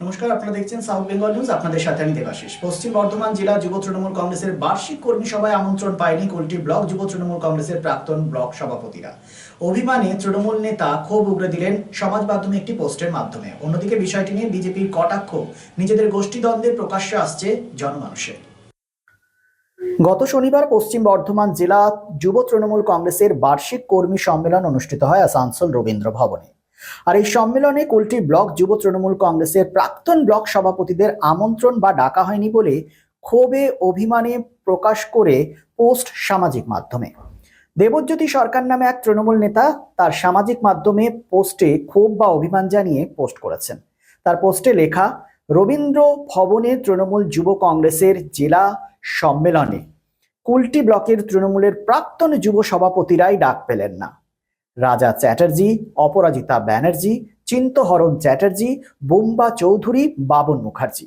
নমস্কার, আপনারা দেখছেন সাউথ বেঙ্গল নিউজ আপনাদের সাথে আমি দেবাশিস। পশ্চিম বর্ধমান জেলা যুব তৃণমূল কংগ্রেসের বার্ষিক কর্মী সভায় আমন্ত্রণ পায়নি কুলটি ব্লক যুব তৃণমূল কংগ্রেসের প্রাক্তন ব্লক সভাপতিরা। অভিমানে তৃণমূল নেতা ক্ষোভ উগড়ে দিলেন সমাজ মাধ্যমে একটি পোস্টের মাধ্যমে। অন্যদিকে বিষয়টি নিয়ে বিজেপির কটাক্ষ, নিজেদের গোষ্ঠীদ্বন্দ্বের প্রকাশ্যে আসছে জনমানুষের। গত শনিবার পশ্চিম বর্ধমান জেলা যুব তৃণমূল কংগ্রেসের বার্ষিক কর্মী সম্মেলন অনুষ্ঠিত হয় আসানসোল রবীন্দ্র ভবনে। আর এই সম্মেলনে কুলটি ব্লক যুব তৃণমূল কংগ্রেসের প্রাক্তন ব্লক সভাপতিদের আমন্ত্রণ বা ডাকা হয়নি বলে ক্ষোভে অভিমানে প্রকাশ করে পোস্ট সামাজিক মাধ্যমে। দেবজ্যোতি সরকার নামে এক তৃণমূল নেতা তার সামাজিক মাধ্যমে পোস্টে ক্ষোভ বা অভিমান জানিয়ে পোস্ট করেছেন। তার পোস্টে লেখা, রবীন্দ্র ভবনে তৃণমূল যুব কংগ্রেসের জেলা সম্মেলনে কুলটি ব্লকের তৃণমূলের প্রাক্তন যুব সভাপতিরাই ডাক পেলেন না। রাজা চ্যাটার্জি, অপরাজিতা ব্যানার্জি, চিন্তহরণ চ্যাটার্জি, বোম্বা চৌধুরী, বাবন মুখার্জি।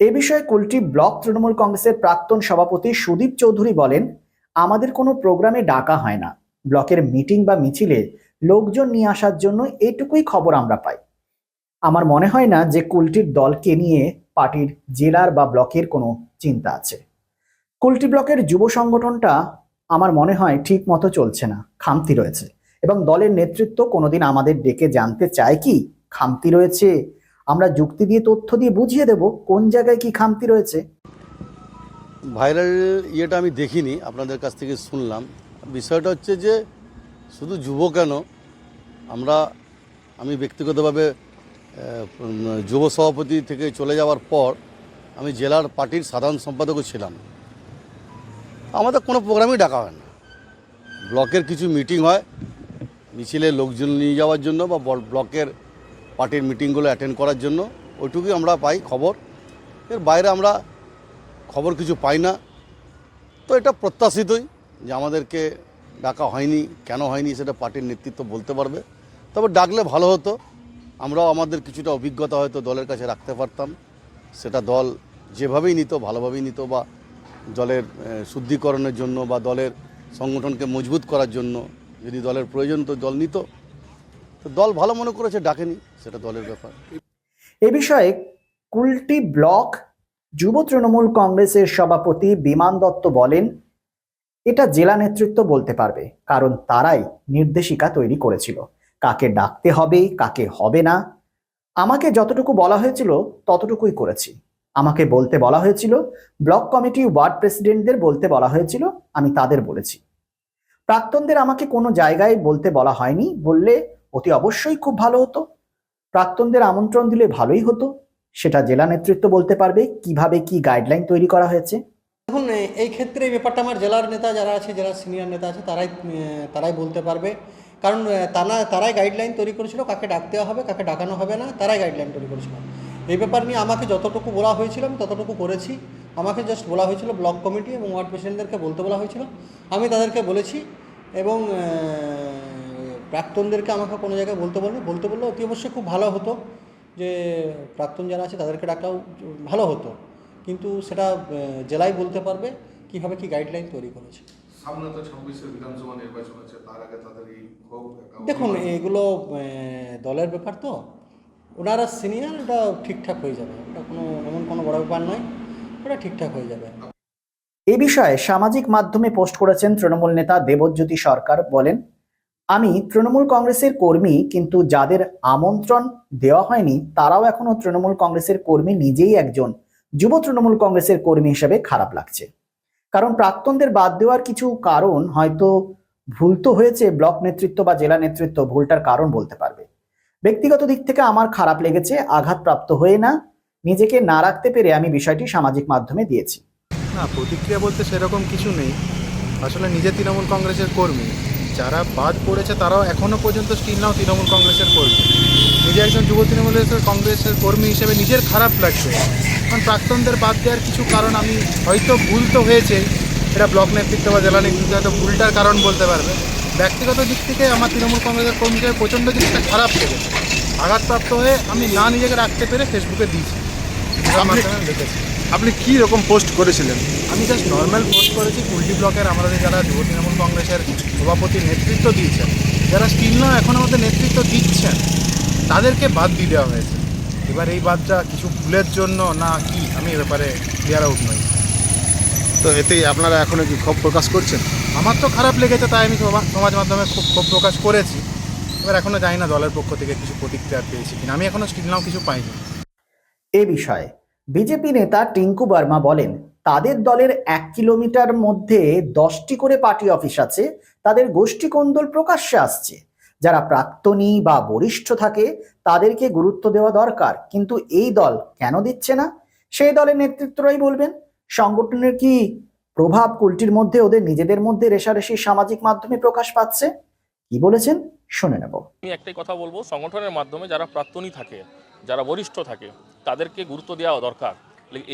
এ বিষয়ে কুলটি ব্লক তৃণমূল কংগ্রেসের প্রাক্তন সভাপতি সুদীপ চৌধুরী বলেন, আমাদের কোনো প্রোগ্রামে ডাকা হয় না। ব্লকের মিটিং বা মিছিলে লোকজন নিয়ে আসার জন্য এটুকুই খবর আমরা পাই। আমার মনে হয় না যে কুলটির দলকে নিয়ে পার্টির জেলার বা ব্লকের কোনো চিন্তা আছে। কুলটি ব্লকের যুব সংগঠনটা আমার মনে হয় ঠিক মতো চলছে না, খামতি রয়েছে। এবং দলের নেতৃত্ব কোনোদিন আমাদের ডেকে জানতে চায় কি, খামতি রয়েছে? আমরা যুক্তি দিয়ে, তথ্য দিয়ে বুঝিয়ে দেব কোন জায়গায় কি খামতি রয়েছে। ভাইরাল ইয়েটা আমি দেখিনি, আপনাদের কাছ থেকে শুনলাম। বিষয়টা হচ্ছে যে, শুধু যুব কেন, আমরা, আমি ব্যক্তিগতভাবে যুব সভাপতি থেকে চলে যাওয়ার পর আমি জেলার পার্টির সাধারণ সম্পাদকও ছিলাম। আমাদের কোনো প্রোগ্রামই ডাকা হয় না। ব্লকের কিছু মিটিং হয়, মিছিলে লোকজন নিয়ে যাওয়ার জন্য বা ব্লকের পার্টির মিটিংগুলো অ্যাটেন্ড করার জন্য, ওইটুকুই আমরা পাই খবর। এর বাইরে আমরা খবর কিছু পাই না। তো এটা প্রত্যাশিতই যে আমাদেরকে ডাকা হয়নি, কেন হয়নি সেটা পার্টির নেতৃত্ব বলতে পারবে। তবে ডাকলে ভালো হতো, আমরাও আমাদের কিছুটা অভিজ্ঞতা হয়তো দলের কাছে রাখতে পারতাম। সেটা দল যেভাবেই নিত, ভালোভাবেই নিত বা দলের শুদ্ধিকরণের জন্য বা দলের সংগঠনকে মজবুত করার জন্য যদি দলের প্রয়োজন তো দল নিত, তো দল ভালো মনে করেছে, ডাকেনি, সেটা দলের ব্যাপার। এ বিষয়ে কুলটি ব্লক যুব তৃণমূল কংগ্রেসের সভাপতি বিমান দত্ত বলেন, এটা জেলা নেতৃত্ব বলতে পারবে, কারণ তারাই নির্দেশিকা তৈরি করেছিল। কাকে ডাকতে হবে, কাকে হবে না, আমাকে যতটুকু বলা হয়েছিল ততটুকুই করেছি। আমাকে বলতে বলা হয়েছিল, ব্লক কমিটি ওয়ার্ড প্রেসিডেন্টদের বলতে বলা হয়েছিল, আমি তাদের বলেছি। প্রাক্তনদের আমাকে কোনো জায়গায় বলতে বলা হয়নি, বললে অতি অবশ্যই খুব ভালো হতো। প্রাক্তনদের আমন্ত্রণ দিলে ভালোই হতো। সেটা জেলা নেতৃত্ব বলতে পারবে কীভাবে কি গাইডলাইন তৈরি করা হয়েছে। দেখুন এই ক্ষেত্রে এই ব্যাপারটা আমার জেলার নেতা যারা আছে জেলার সিনিয়র নেতা আছে, তারাই তারাই বলতে পারবে। কারণ তারা, তারাই গাইডলাইন তৈরি করেছিল, কাকে ডাকতে হবে, কাকে ডাকানো হবে না, তারাই গাইডলাইন তৈরি করেছিল। এই ব্যাপার নিয়ে আমাকে যতটুকু বলা হয়েছিল আমি ততটুকু করেছি। আমাকে জাস্ট বলা হয়েছিল ব্লক কমিটি এবং ওয়ার্ড প্রেসিডেন্টদেরকে বলতে বলা হয়েছিল। আমি তাদেরকে বলেছি এবং প্রাক্তনদেরকে আমাকে কোনো জায়গায় বলতে বললে বলতে বললে অতি অবশ্যই খুব ভালো হতো যে প্রাক্তন যারা আছে তাদেরকে ডাকলেও ভালো হতো। কিন্তু সেটা জেলাই বলতে পারবে কীভাবে কি গাইডলাইন তৈরি করেছে। সামনে তো ছাব্বিশের বিধানসভা নির্বাচন আছে তার আগে তাদের এই দেখুন এগুলো দলের ব্যাপার তো। ওনারা সিনিয়র ওটা ঠিকঠাক হয়ে যাবে। ওটা কোনো, এমন কোনো বড় ব্যাপার নয়, ওটা ঠিকঠাক হয়ে যাবে। এ বিষয়ে সামাজিক মাধ্যমে পোস্ট করেছেন তৃণমূল নেতা দেবজ্যোতি সরকার। বলেন, আমি তৃণমূল কংগ্রেসের কর্মী, কিন্তু যাদের আমন্ত্রণ দেওয়া হয়নি, তারাও এখনও তৃণমূল কংগ্রেসের কর্মী নিজেই একজন। যুব তৃণমূল কংগ্রেসের কর্মী হিসেবে খারাপ লাগছে। কারণ প্রাক্তনদের বাদ দেওয়ার কিছু কারণ হয়তো ভুল তো হয়েছে, ব্লক নেতৃত্ব বা জেলা নেতৃত্ব ভুলটার কারণ বলতে পারবে। ব্যক্তিগত দিক থেকে আমার খারাপ লেগেছে, আঘাতপ্রাপ্ত হয়ে না। নিজেকে না রাখতে পেরে আমি বিষয়টি সামাজিক মাধ্যমে দিয়েছি। না, প্রতিক্রিয়া বলতে সেরকম কিছু নেই। আসলে নিজে তৃণমূল কংগ্রেসের কর্মী। যারা বাদ পড়েছে তারাও এখনও পর্যন্ত স্টিল নাও তৃণমূল কংগ্রেসের কর্মী। নিজে একজন যুব তৃণমূলের কংগ্রেসের কর্মী হিসেবে নিজের খারাপ লাগছে। কারণ প্রাক্তনদের বাদ দেওয়ার কিছু কারণ আমি হয়তো ভুল তো হয়েছে। এটা ব্লক নেতৃত্ব বা জেলা নেতৃত্ব হয়তো ভুলটার কারণ বলতে পারবে। ব্যক্তিগত দিক থেকে আমার তৃণমূল কংগ্রেসের কর্মীদের প্রচণ্ড জিনিসটা খারাপ লেগেছে আঘাতপ্রাপ্ত হয়ে আমি না নিজেকে রাখতে পেরে ফেসবুকে দিয়েছি। আপনি কি রকম পোস্ট করেছিলেন? আমি জাস্ট নর্মাল পোস্ট করেছি কুলটি ব্লকের আমাদের যারা যুব তৃণমূল কংগ্রেসের সভাপতি নেতৃত্ব দিয়েছেন যারা স্টিল এখন আমাদের নেতৃত্ব দিচ্ছেন তাদেরকে বাদ দিয়ে দেওয়া হয়েছে। এবার এই বাদটা কিছু ভুলের জন্য না কি আমি এ ব্যাপারে ক্লিয়ার আউট নই। তো এতে আপনারা এখনও কি ক্ষোভ প্রকাশ করছেন? আমার তো খারাপ লেগেছে তাই আমি সমা- সমাজ মাধ্যমে খুব ক্ষোভ প্রকাশ করেছি। এবার এখনও জানি না দলের পক্ষ থেকে কিছু প্রতিক্রিয়া পেয়েছি কিনা। আমি এখনও স্টিল নাও কিছু পাইনি। এ বিষয়ে বিজেপি নেতা টিঙ্কু বার্মা বলেন তাদের দলের এক কিলোমিটার মধ্যে দশটি করে পার্টি অফিস আছে তাদের গোষ্ঠী কোন্দল প্রকাশ্যে আসছে। যারা প্রাক্তনী বা বরিষ্ঠ থাকে তাদেরকে গুরুত্ব দেওয়া দরকার কিন্তু এই দল কেন দিচ্ছে না? সেই দলের নেতৃত্বরাই বলবেন। সংগঠনের কি প্রভাব কুলটির মধ্যে ওদের নিজেদের মধ্যে রেশারেশি সামাজিক মাধ্যমে প্রকাশ পাচ্ছে? কি বলেছেন? শুনে নেব। আমি একটাই কথা বলব, সংগঠনের মাধ্যমে যারা প্রাক্তনী থাকে, যারা বরিষ্ঠ থাকে, তাদেরকে গুরুত্ব দেওয়া দরকার।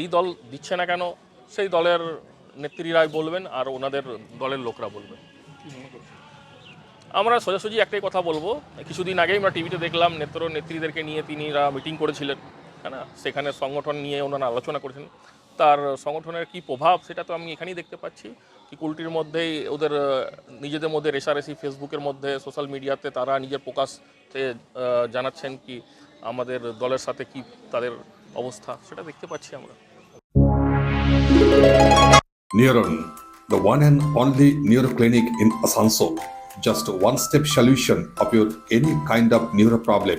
এই দল দিচ্ছে না কেন? সেই দলের নেত্রীরাই বলবেন আর ওনাদের দলের লোকরা বলবেন। আমরা সোজাসুজি একটাই কথা বলব, কিছুদিন আগেই আমরা টিভিতে দেখলাম নেত্র নেত্রীদেরকে নিয়ে তিনিরা মিটিং করেছিলেন হ্যাঁ সেখানে সংগঠন নিয়ে ওনারা আলোচনা করেছেন। তার সংগঠনের কি প্রভাব সেটা তো আমি এখানেই দেখতে পাচ্ছি কি কুলটির মধ্যেই ওদের নিজেদের মধ্যে রেশারেশি ফেসবুকের মধ্যে সোশ্যাল মিডিয়াতে তারা নিজের প্রকাশে জানাচ্ছেন কি আমাদের দলের সাথে কি তাদের অবস্থা সেটা দেখতে পাচ্ছি আমরা Neuron, the one and only neuro clinic in Asansol. Just a one-step solution of your any kind of neuro problem.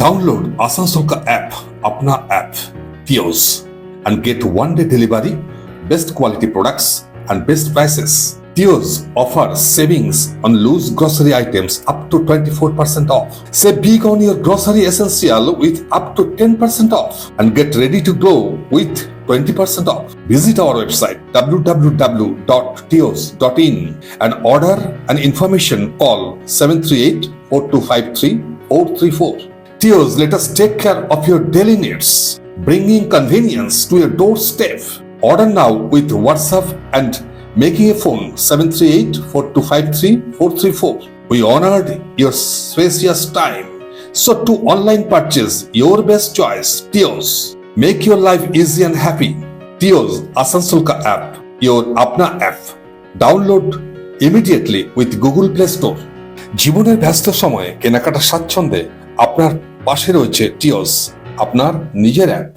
Download Asansol ka app, Apna app, Pios, and get one day delivery, best quality products, and best prices. Pios offers savings on loose grocery items up to 24% off. Save big on your grocery essential with up to 10% off and get ready to glow with 20% off. Visit our website www.tios.in and order an information call 738 4253 434. Teos, let us take care of your daily needs, bringing convenience to your doorstep. Order now with WhatsApp and making a phone 738 4253 434. We honored your spacious time. So to online purchase, your best choice, Teos. Make your life easy and happy. Teos Asansulka app, your Apna app. Download immediately with Google Play Store. জীবনের ব্যস্ত সময়ে কেনাকাটা স্বাচ্ছন্দ্যে আপনার পাশে রয়েছে টিওস আপনার নিজের অ্যাপ